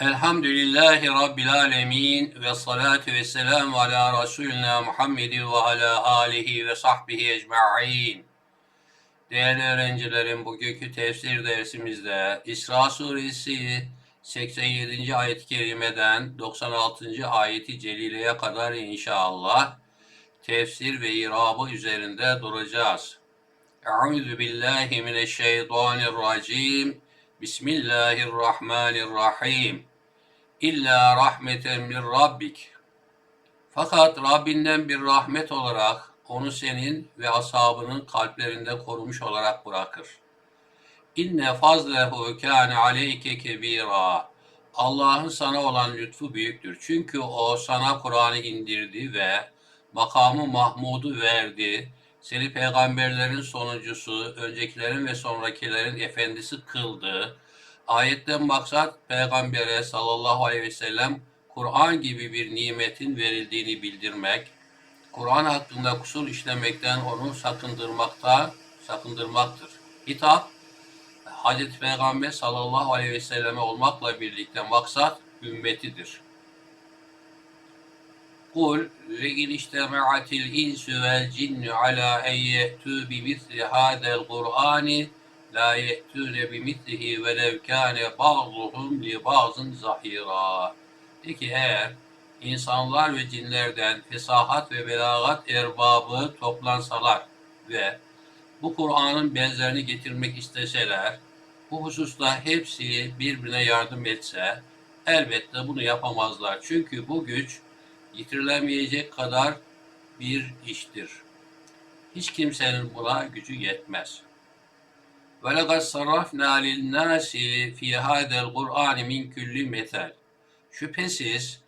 Elhamdülillahi Rabbil alemin ve salatu ve selamu ala Resulina Muhammedin ve ala alihi ve sahbihi ecma'in. Değerli öğrencilerim, bugünkü tefsir dersimizde İsra suresi 87. ayet-i kerimeden 96. ayeti celileye kadar inşallah tefsir ve irabı üzerinde duracağız. Euzu billahi mineşşeytanirracim. Bismillahirrahmanirrahim. İlla rahmeten min rabbik. Fakat Rabbinden bir rahmet olarak onu senin ve ashabının kalplerinde korumuş olarak bırakır. İnne fazlehu kâne aleyke kebira. Allah'ın sana olan lütfu büyüktür. Çünkü o sana Kur'an'ı indirdi ve makamı Mahmud'u verdi. Seni peygamberlerin sonuncusu, öncekilerin ve sonrakilerin efendisi kıldı. Ayetten maksat peygambere sallallahu aleyhi ve sellem Kur'an gibi bir nimetin verildiğini bildirmek, Kur'an hakkında kusur işlemekten onu sakındırmakta, sakındırmaktır. Hitap, Hazreti Peygamber sallallahu aleyhi ve selleme olmakla birlikte maksat ümmetidir. İnsu vel cinnu ala en ye'tu bi misli hadel Kur'ani la ye'tune bi mislihi velev kâne ba'duhum li ba'zın zahira. De eğer insanlar ve cinlerden fesahat ve belagat erbabı toplansalar ve bu Kur'an'ın benzerini getirmek isteseler, bu hususta hepsi birbirine yardım etse, elbette bunu yapamazlar. Çünkü bu güç yitirilemeyecek kadar bir iştir. Hiç kimsenin buna gücü yetmez. وَلَقَدْ صَرَّفْنَا لِلنَّاسِ فِي هَذَا الْقُرْآنِ مِنْ كُلِّ مَثَلٍ Şüphesiz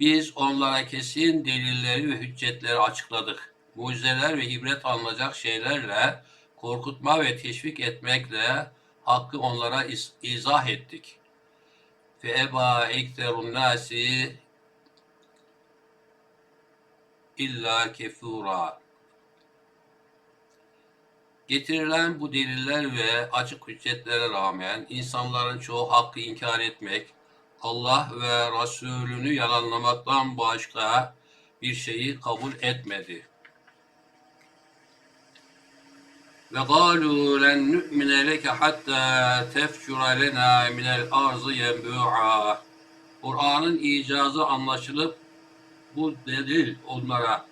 biz onlara kesin delilleri ve hüccetleri açıkladık. Mucizeler ve ibret alınacak şeylerle, korkutma ve teşvik etmekle hakkı onlara iz- izah ettik. Fe eba ekterun nasi illa kefura. Getirilen bu deliller ve açık hüccetlere rağmen insanların çoğu hakkı inkar etmek, Allah ve Resulünü yalanlamaktan başka bir şeyi kabul etmedi. Ve galu len nu'mine leke hatta tefcura lena minel arzı yenbu'a. Kur'an'ın icazı anlaşılıp bu delil onlara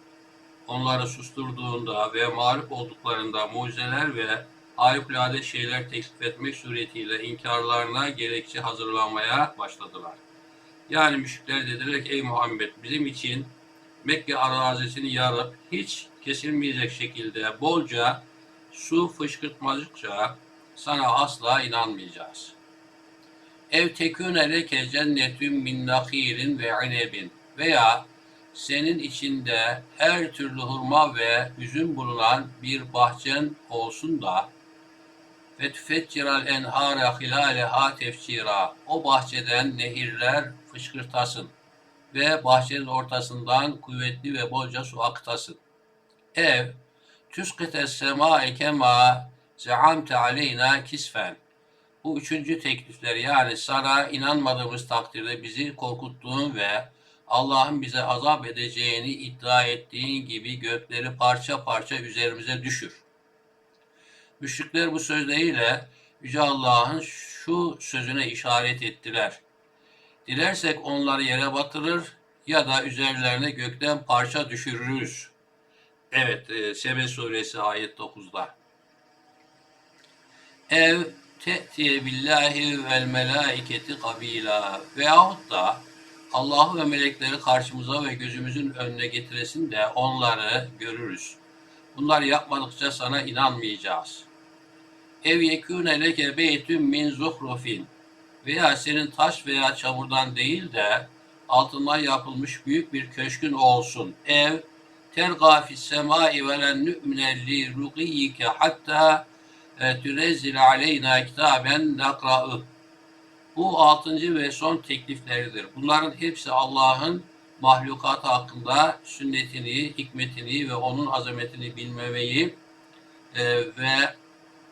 onları susturduğunda ve mağlup olduklarında mucizeler ve harikulade şeyler teklif etmek suretiyle inkarlarına gerekçe hazırlamaya başladılar. Yani müşrikler dediler ki ey Muhammed bizim için Mekke arazisini yarıp hiç kesilmeyecek şekilde bolca su fışkırtmacıkça sana asla inanmayacağız. Ev tekûne leke cennetün min nakilin ve inebin veya senin içinde her türlü hurma ve üzüm bulunan bir bahçen olsun da ve tüfecciral enhara hilaleha tefcira o bahçeden nehirler fışkırtasın ve bahçenin ortasından kuvvetli ve bolca su aktasın. Ev tüskete sema kema zeamte aleyna kisfen. Bu üçüncü teklifleri yani sana inanmadığımız takdirde bizi korkuttuğun ve Allah'ın bize azap edeceğini iddia ettiğin gibi gökleri parça parça üzerimize düşür. Müşrikler bu sözleriyle Yüce Allah'ın şu sözüne işaret ettiler. Dilersek onları yere batırır ya da üzerlerine gökten parça düşürürüz. Evet, e, Sebe suresi ayet 9'da. Ev te'tiye billahi vel melaiketi kabila veyahut da Allah'ı ve melekleri karşımıza ve gözümüzün önüne getiresin de onları görürüz. Bunları yapmadıkça sana inanmayacağız. Ev yekûne leke beytün min zuhrufin veya senin taş veya çamurdan değil de altından yapılmış büyük bir köşkün olsun. Ev terga fis semai ve len nu'mine li ruqiyyike hatta e, tünezzile aleyna kitaben nakra'ı. Bu altıncı ve son teklifleridir. Bunların hepsi Allah'ın mahlukatı hakkında sünnetini, hikmetini ve onun azametini bilmemeyi e, ve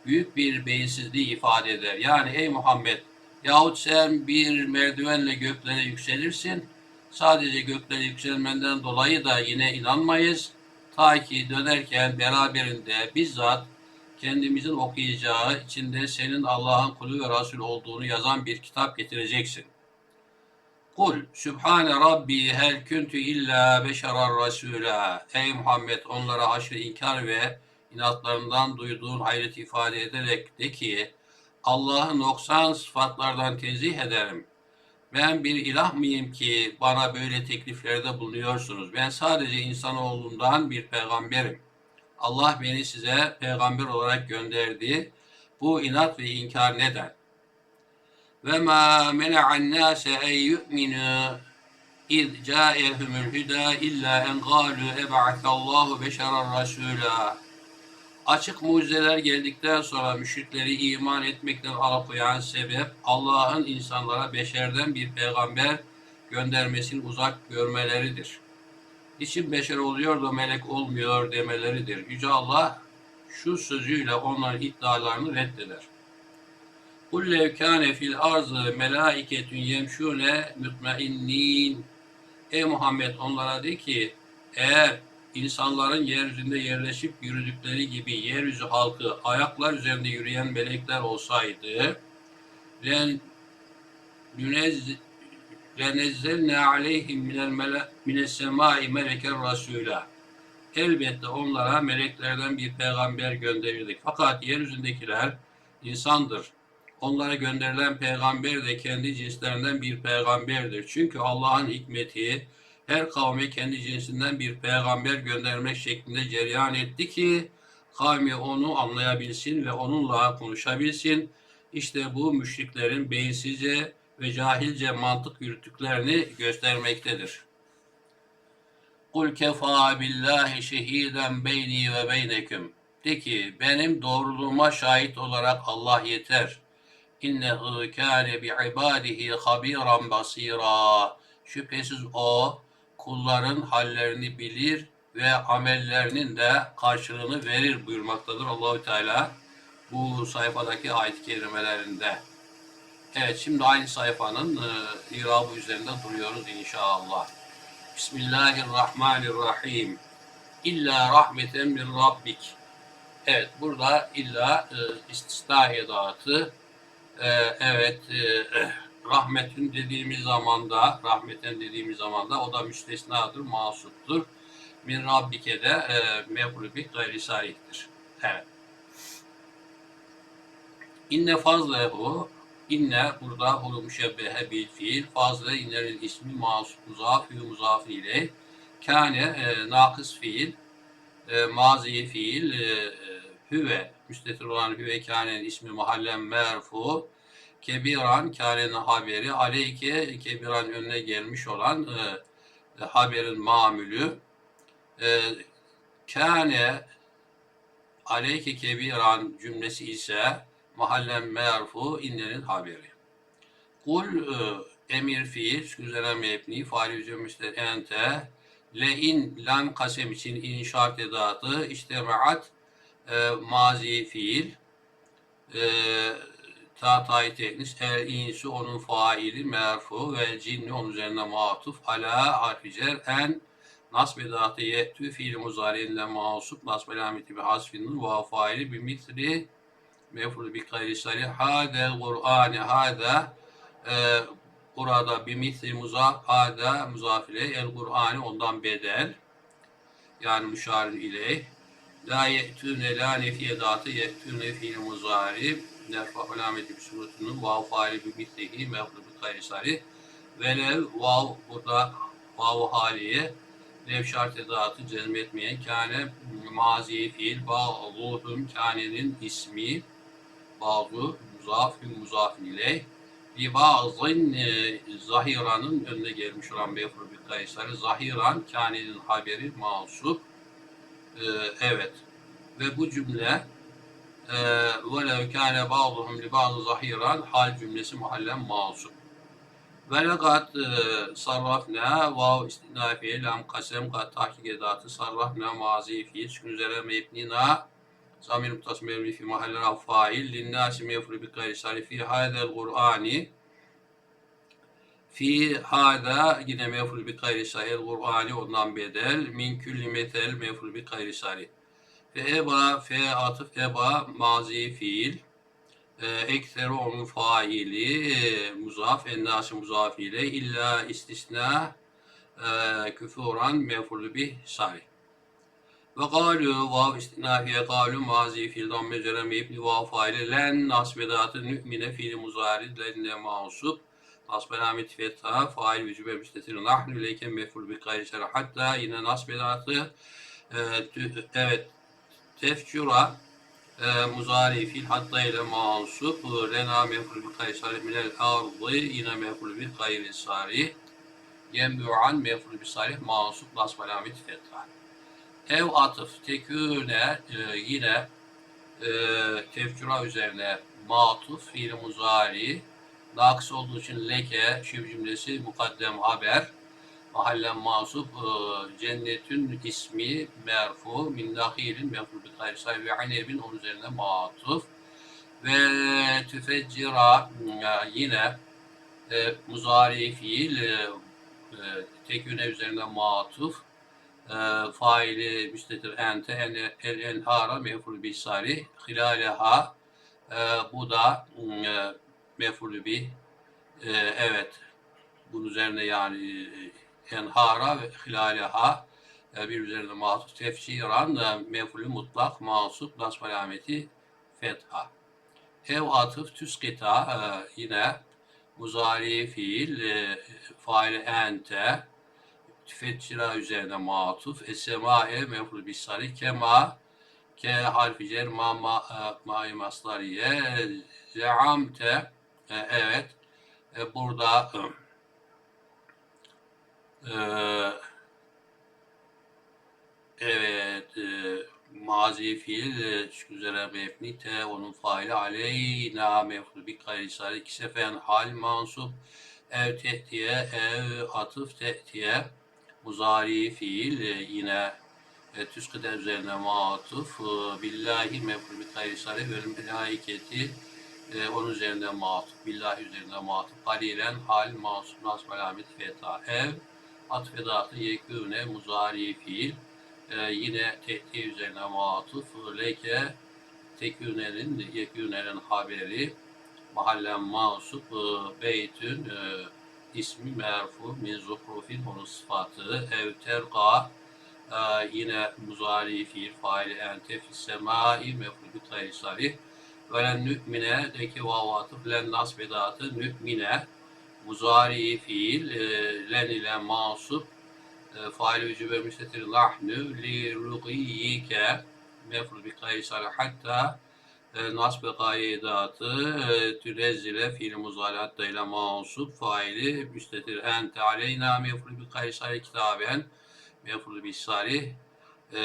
büyük bir beyinsizliği ifade eder. Yani ey Muhammed Yahut sen bir merdivenle göklere yükselirsin. Sadece göklere yükselmenden dolayı da yine inanmayız. Ta ki dönerken beraberinde bizzat kendimizin okuyacağı, içinde senin Allah'ın kulu ve Resul olduğunu yazan bir kitap getireceksin. Kul Sübhane Rabbi hel kuntu illa beşerar rasula. Ey Muhammed onlara haşr inkar ve inatlarından duyduğun hayret ifade ederek de ki Allah'ı noksan sıfatlardan tenzih ederim. Ben bir ilah mıyım ki bana böyle tekliflerde bulunuyorsunuz? Ben sadece insanoğlundan bir peygamberim. Allah beni size peygamber olarak gönderdi. Bu inat ve inkar neden? Ve ma mena'an nase en yu'minu iz ca'ehumul huda illa en galu eb'atallahu beşeran rasula. Açık mucizeler geldikten sonra müşrikleri iman etmekten alıkoyan sebep Allah'ın insanlara beşerden bir peygamber göndermesini uzak görmeleridir. İçin beşer oluyor da melek olmuyor demeleridir. Yüce Allah şu sözüyle onların iddialarını reddeder. Kul lev kâne fil arzı melâiketün yemşûne mutmainnin. Ey Muhammed onlara de ki eğer insanların yeryüzünde yerleşip yürüdükleri gibi yeryüzü halkı ayaklar üzerinde yürüyen melekler olsaydı len minel mele mines semai meleken rasûlâ. Elbette onlara meleklerden bir peygamber gönderirdik. Fakat yeryüzündekiler insandır. Onlara gönderilen peygamber de kendi cinslerinden bir peygamberdir. Çünkü Allah'ın hikmeti her kavme kendi cinsinden bir peygamber göndermek şeklinde cereyan etti ki kavmi onu anlayabilsin ve onunla konuşabilsin. İşte bu müşriklerin beyinsizce ve cahilce mantık yürüttüklerini göstermektedir. Kul kefa billahi şehiden beyni ve beyneküm. De ki benim doğruluğuma şahit olarak Allah yeter. İnnehu kâne bi ibadihi habiran basira. Şüphesiz o kulların hallerini bilir ve amellerinin de karşılığını verir buyurmaktadır Allahü Teala bu sayfadaki ayet-i kerimelerinde. Evet şimdi aynı sayfanın e, irabı üzerinde duruyoruz inşallah. Bismillahirrahmanirrahim. İlla rahmeten min rabbik. Evet burada illa e, istisna edatı e, evet e, rahmetin dediğimiz zamanda rahmeten dediğimiz zamanda o da müstesnadır, masuptur. Min rabbike de e, mef'ul bi gayri sarihtir. Evet. İnne fazlehu inne burada hulu müşebbehe bil fiil. Fazle innenin ismi masup muzaf ve muzaf ile kâne e, nakıs fiil e, mazi fiil e, hüve müstetir olan hüve kânenin ismi mahallen merfu kebiran kânenin haberi aleyke kebiran önüne gelmiş olan e, haberin mamülü e, kâne aleyke kebiran cümlesi ise mahallen merfu innenin haberi. Kul e, emir fiil üzerine mebni faali üzerinde ente le in lam kasem için in şart edatı iştemaat e, mazi fiil e, ta tayi teknis el insu onun faili merfu ve cinni onun üzerine matuf ala harfi cer en nasb edatı yettü fiil muzari'inle masup nasb alameti bi hasfinin ve faili bi mitri mef'ul bi gayri sarih hada Kur'an hada e, burada bir misli muzaf hada muzaf ile el Kur'an'ı ondan bedel. Yani müşar ile la ye'tüne la nefi edatı ye'tüne fiil muzari nerfa alameti bir suretunun vav faali bir mislihi mef'ul bi gayri sarih velev vav burada vav haliye lev şart edatı cezmetmeyen kâne mazi fiil bağluhum kânenin ismi bazı muzaf muzaf ile bir bazın e, zahiranın önüne gelmiş olan mefru bir zahiran kânenin haberi masup e, evet. Ve bu cümle e, velev kâne ba'duhum li ba'du zahiran hal cümlesi mahallen masup ve legat e, sarrafna vav istinafiye lam kasem kat tahkik edatı sarrafna mazi fiil üzere mebnina zamir mutasım mevli fi mahalle raf fail linnâsi mefru bi gayri sarif fi hadel Kur'ani fi hada yine mefru bi gayri sarif Kur'ani ondan bedel min külli metel mefru bi gayri sarif fe eba fe atıf eba mazi fiil. E, ekseri onun faili e, muzaf ennâsi muzaf ile illa istisna e, küfuran mef'ulü bih sarih. Ve kâlû vav istinafiye kâlû mazi fiil damme üzere mebni vav faili len nasbedatı nü'mine fiil muzari lenne mausup nasbe rahmet fetha fail ve cübe müstetir nahnu ileyke mef'ul bi gayri hatta yine nasbedatı evet tefkura e, muzari fiil hatta ile mansup lena mef'ul bi gayri şerh minel ardı yine mef'ul bi gayri sarih Yenbu'an mef'ul bi salih mansup nasb alamet fetha. Ev atıf teküne e, yine e, tefküra üzerine matuf fiil muzari nakıs olduğu için leke şiv cümlesi mukaddem haber mahallen mansup e, cennetün ismi merfu min dahilin mef'ul bi gayri ve anebin onun üzerine matuf. Ve tüfeccira e, yine e, muzari fiil e, e, teküne üzerine matuf e, faili müstetir ente en, el enhara mef'ul bi sari hilaleha e, bu da e, mef'ul bi. E, evet. Bunun üzerine yani e, enhara ve hilaleha e, bir üzerine matuf tefsiran da mef'ulü mutlak masup nasb alameti fetha. Ev atıf tüskita e, yine muzari fiil e, faili ente tüfeccira üzerine matuf. Esemae mef'ul bisari kema ke harfi cer ma ma e, ma maslariye zeamte e, evet. E, burada e, evet e, mazi fiil e, şu üzere mebni te onun faili aleyna mef'ul bi gayri sari iki sefen hal mansup ev tehtiye ev atıf tehtiye muzari fiil e, yine e, tüskıda üzerine matuf e, billahi mef'ul bi gayri sari ve melaiketi e, onun üzerine matuf billahi üzerine matuf. Kalilen hal mansup nasb alamet feta ev atfedatı yekûne muzari fiil. Ee, yine tehdiye üzerine matuf leke tekünenin yekünenin haberi. Mahallen masup e, beytün e, ismi merfu min zuhrufin onun sıfatı. Ev e, yine muzari fiil faili ente fis semai mefru bi gayri sarih ve len nü'mine deki vavatı len nasbedatı nü'mine muzari fiil e, len ile masup e, fail vücube müstetir lahnu li ruqiyike mefrul bi kaysar hatta e, nasb kaidatı e, tünezzile fiil muzari hatta ile mansup faili müstetir. Ente aleyna mefrul bi kaysar kitaben mefrul bi sari. E,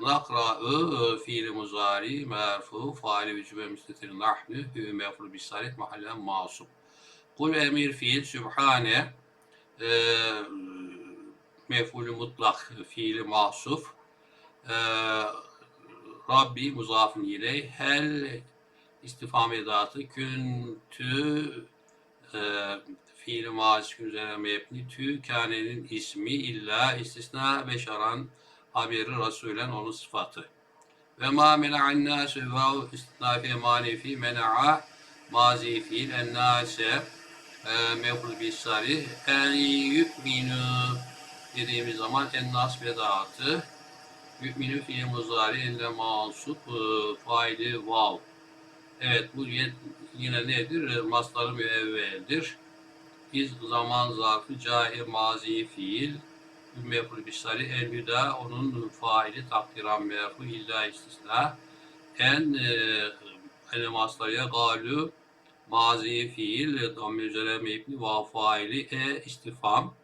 nakra'ı fiil muzari merfu faili vücube müstetir. Nahnu hü mefrul bi sari mahallen masup kul emir fiil sübhane e, mef'ulü mutlak fiili mahsuf e, Rabbi muzafın ile hel istifam edatı küntü e, fiili mazif üzerine mebni tü kânenin ismi illa istisna beşaran haberi rasulen onun sıfatı. Ve ma mena'an nâsü ve istinafi manefi mena'a mazi fiil ennâse e, mef'ul bisari en yu'minu dediğimiz zaman en nas vedatı müminü fiil muzari elle mansup e, faili vav. Evet bu yine nedir? Masları müevveldir. Biz zaman zarfı cahir mazi fiil mef'ul bisari el hüda onun faili takdiran merfu illa istisna en e, ene maslarya galu mazi fiil damme üzere mebni va faili e istifam e,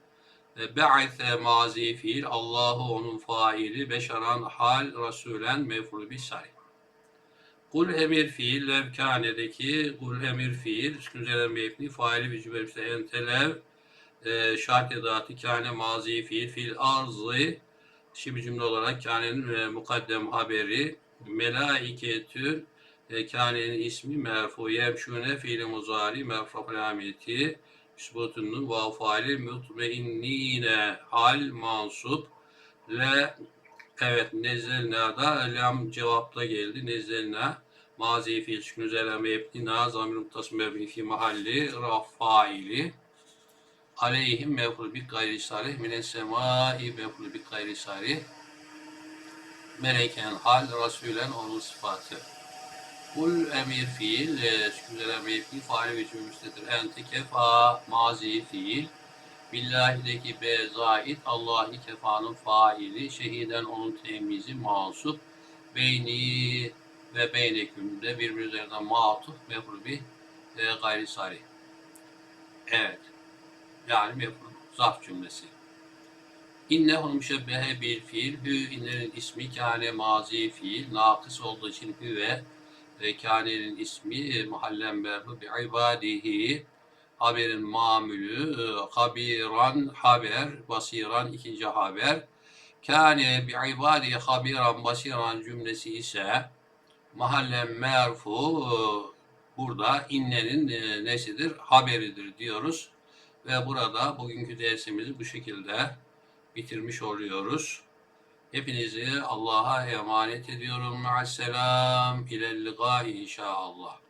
Be'ase mazi fiil Allahu onun faili beşaran hal rasulen mef'ul bi sarih. Kul emir fiil levkânedeki kul emir fiil üzerine mebni faili bir cümlesi entelev e, şart edatı kâne mazi fiil fil arzı şibi cümle olarak kânenin e, mukaddem haberi melaiketün e, kânenin ismi merfu yemşune fiili muzari merfu alameti sübutunun ve faali mutmeinnine hal mansup le evet nezelna da lam cevapta geldi. Nezelna mazi fiil şükün üzerine mebni na zamir muttasım mebni fi mahalli rafaili. Aleyhim mefru bi gayri sarih minen semai mefru bi gayri sarih meleken hal rasulen onun sıfatı Kul emir fiil, e, şükürler emir fiil, faali ve cümle müstetir. Ente kefa, mazi fiil. Billahi'deki be zait, Allahi kefanın faili, şehiden onun temizi mansup. Beyni ve beyneküm de birbiri üzerinden matuf, mefrubi, e, gayri sari. Evet. Yani mefrub, zarf cümlesi. İnne onun müşebbehe bil fiil, hü innenin ismi kâne mazi fiil, nakıs olduğu için hü ve e, kânenin ismi e, mahallen berbu bi ibadihi. Haberin mamülü e, habiran haber basiran ikinci haber. Kâne bi ibadihi habiran basiran cümlesi ise mahallen merfu e, burada innenin e, nesidir? Haberidir diyoruz. Ve burada bugünkü dersimizi bu şekilde bitirmiş oluyoruz. Hepinizi Allah'a emanet ediyorum. Ma'asselam. İlel liqa inşallah.